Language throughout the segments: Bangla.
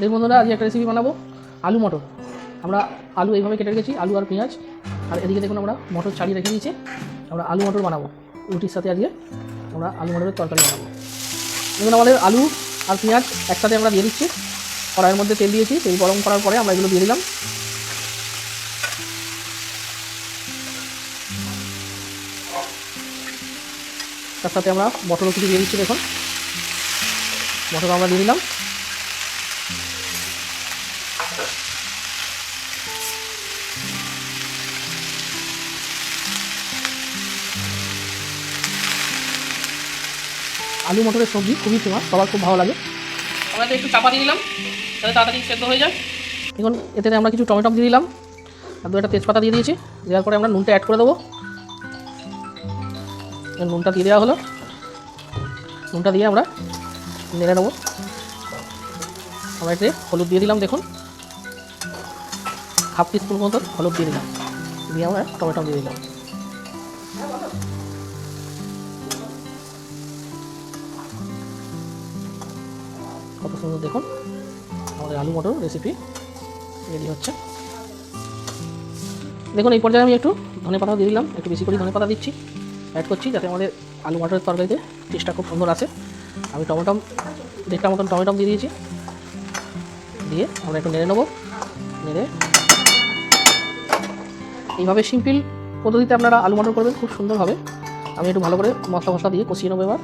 দেখুন বন্ধুরা, আজকে একটা রেসিপি বানাবো, আলু মটর। আমরা আলু এইভাবে কেটে রেখেছি, আলু আর পেঁয়াজ। আর এদিকে দেখুন আমরা মটর ছাড়িয়ে রেখে দিয়েছি। আমরা আলু মটর বানাবো, রুটির সাথে আজকে আমরা আলু মটরের তরকারি বানাবো। দেখুন আমাদের আলু আর পেঁয়াজ একসাথে আমরা দিয়ে দিচ্ছি। কড়াইয়ের মধ্যে তেল দিয়েছি, তেল গরম করার পরে আমরা এগুলো দিয়ে দিলাম। তার সাথে আমরা মটরও কিছু দিয়ে দিচ্ছি, দেখুন। মটর আমরা দিয়ে দিলাম। আলু মটরের সবজি খুবই ফেমাস সবার খুব ভালো লাগে। আমরা তো একটু চাপা দিয়ে দিলাম যাতে তাড়াতাড়ি সেদ্ধ হয়ে যায়। এখন এতে আমরা কিছু টমেটো দিয়ে দিলাম আর দু একটা তেজপাতা দিয়ে দিয়েছি। দেওয়ার পরে আমরা নুনটা অ্যাড করে দেবো। নুনটা দিয়ে দেওয়া হলো। নুনটা দিয়ে আমরা নেড়ে নেব। আমরা এতে হলুদ দিয়ে দিলাম দেখুন। হাফ টিস্পুন মতো হলুদ দিয়ে দিলাম। দিয়ে আমরা টমেটো দিয়ে দিলাম। কত সুন্দর দেখুন। আমাদের আলু মটর রেসিপি রেডি হচ্ছে। দেখুন, এই পর্যায়ে আমি একটু ধনে পাতা দিয়ে দিলাম। একটু বেশি করে ধনে পাতা দিচ্ছি। অ্যাড করছি যাতে আমাদের আলু মটরের তরকারিতে টেস্টটা খুব সুন্দর আসে। আমি টমেটো, দেড়টা মতন টমেটো দিয়ে দিয়েছি। দিয়ে আমরা একটু নেড়ে নেব। নেড়ে এইভাবে সিম্পল পদ্ধতিতে আপনারা আলু মটর করবেন, খুব সুন্দর হবে। আমি একটু ভালো করে মশলা মশলা দিয়ে কষিয়ে নেব এবার।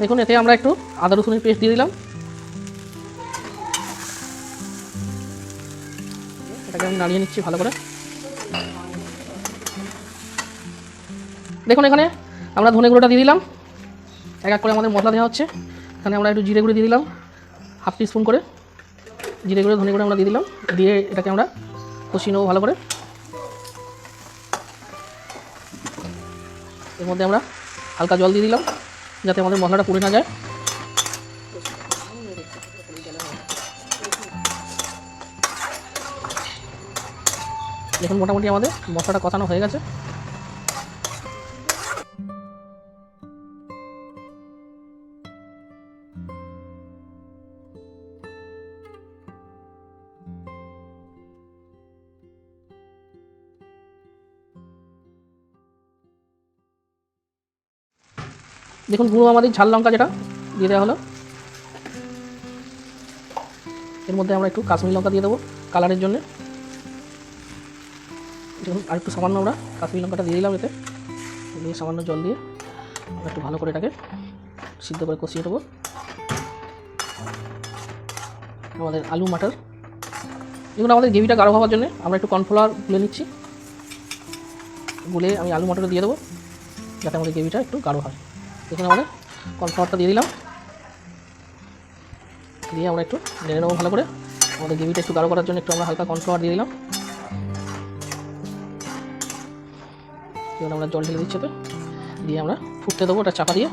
দেখুন, এতে আমরা একটু আদা রসুনের পেস্ট দিয়ে দিলাম। এটাকে আমি নাড়িয়ে নিচ্ছি ভালো করে। দেখুন, এখানে আমরা ধনে গুঁড়োটা দিয়ে দিলাম। এক এক করে আমাদের মশলা দেওয়া হচ্ছে। এখানে আমরা একটু জিরে গুঁড়ো দিয়ে দিলাম। হাফ টি স্পুন করে জিরে গুঁড়ো, ধনে গুঁড়ো আমরা দিয়ে দিলাম। দিয়ে এটাকে আমরা কষিয়ে নেব ভালো করে। এর মধ্যে আমরা হালকা জল দিয়ে দিলাম। যাতে আমাদের মশলাটা পুড়ে না যায়। দেখুন মোটামুটি আমাদের মশলাটা কষানো হয়ে গেছে। দেখুন গুঁড়ো আমাদের ঝাল লঙ্কা যেটা দিয়ে দেওয়া হলো। এর মধ্যে আমরা একটু কাশ্মীরি লঙ্কা দিয়ে দেবো কালারের জন্য। দেখুন আর একটু সামান্য আমরা কাশ্মীরি লঙ্কাটা দিয়ে দিলাম এতে। দিয়ে সামান্য জল দিয়ে আমরা একটু ভালো করে এটাকে সিদ্ধ করে কষিয়ে দেবো আমাদের আলু, মাটার। দেখুন আমাদের গ্রেভিটা গাঢ় হওয়ার জন্য আমরা একটু কর্নফ্লাওয়ার গুলে নিচ্ছি। গুলে আমি আলু মটরটা দিয়ে দেবো যাতে আমাদের গ্রেভিটা একটু গাঢ় হয়। দেখুন আমাদের কর্নফ্লাওয়ারটা দিয়ে দিলাম। দিয়ে আমরা একটু নেড়ে নেব ভালো করে। আমাদের গ্রেভিটা একটু গাঢ় করার জন্য একটু আমরা হালকা কর্নফ্লাওয়ার দিয়ে দিলাম। এবার আমরা জল ঢেলে দিচ্ছি দিয়ে আমরা ফুটতে দেবো ওটা চাপা দিয়ে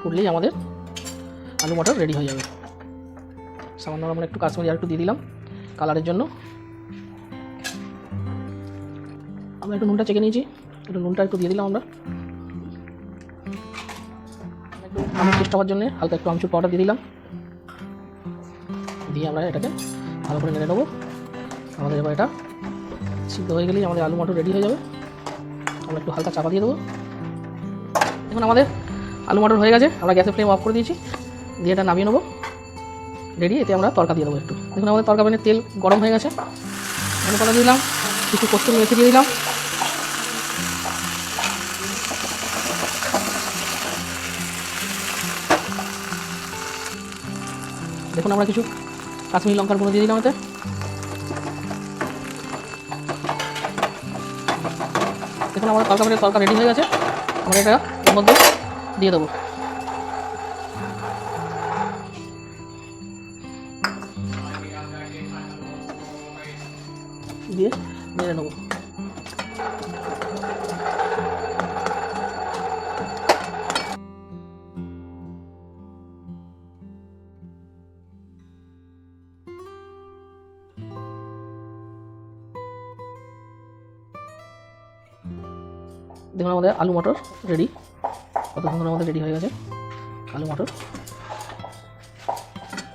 ফুটলেই আমাদের আলু মটর রেডি হয়ে যাবে। সামান্য আমরা একটু কাশ্মীরি আর একটু দিয়ে দিলাম কালারের জন্য। আমরা একটু নুনটা চেকে নিয়েছি। একটু নুনটা একটু দিয়ে দিলাম আমরা। আমের টেস্ট হওয়ার জন্য হালকা একটু আমচুর পাউডার দিয়ে দিলাম। দিয়ে আমরা এটাকে ভালো করে নেড়ে নেব। আমাদের এবার এটা সিদ্ধ হয়ে গেলেই আমাদের আলু মটর রেডি হয়ে যাবে। আমরা একটু হালকা চাপা দিয়ে দেবো। দেখুন আমাদের আলু মটর হয়ে গেছে, আমরা গ্যাসের ফ্লেম অফ করে দিয়েছি। দিয়ে এটা নামিয়ে নেব। রেডি এতে আমরা তরকা দিয়ে দেবো একটু। দেখুন, আমাদের তরকা প্যানের তেল গরম হয়ে গেছে। ধনে পাতা দিলাম, কিছু কস্তুর মেথি দিয়ে দিলাম। দেখুন আমরা কিছু কাশ্মীরি লঙ্কার গুঁড়ো দিয়ে দিলাম এতে। দেখুন আমাদের তরকা পেটের তরকা রেডি হয়ে গেছে। আমরা এটা এর মধ্যে দিয়ে দেবো। দিয়ে নেড়ে নেব। দেখুন আমাদের আলু মটর রেডি কত সুন্দর আমাদের রেডি হয়ে গেছে। আলু মটর।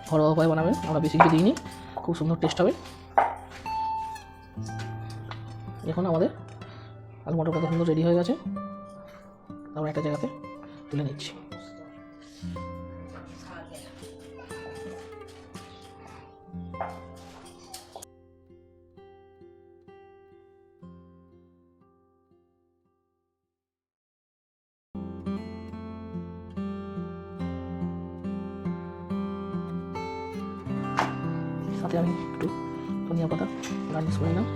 ঘরোয়া উপায় বানাবেন, আমরা বেশি কিছু দিইনি। খুব সুন্দর টেস্ট হবে। এখন আমাদের আলু মটর কত সুন্দর রেডি হয়ে গেছে। আমরা একটা জায়গাতে তুলে নিচ্ছি। সাথে আমি একটু ধনিয়া পাতা গার্নিশ করে নিলাম।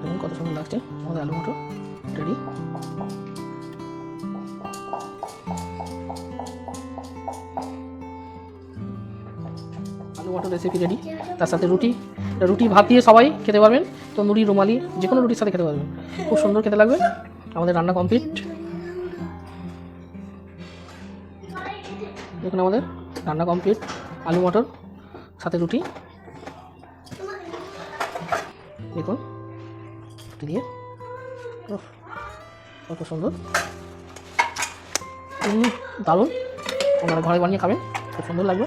দেখুন কত সুন্দর লাগছে। আমাদের আলু মটর রেডি আলু মটর রেসিপি রেডি তার সাথে রুটি। রুটি ভাত দিয়ে সবাই খেতে পারবেন। তন্দুরি রুমালি যে কোনো রুটির সাথে খেতে পারবেন। খুব সুন্দর খেতে লাগবে। আমাদের রান্না কমপ্লিট দেখুন আমাদের রান্না কমপ্লিট আলু মটর, সাথে রুটি। দেখুন দিয়ে কত সুন্দর। দারুণ। আপনারা ঘরে বানিয়ে খাবেন খুব সুন্দর লাগবে।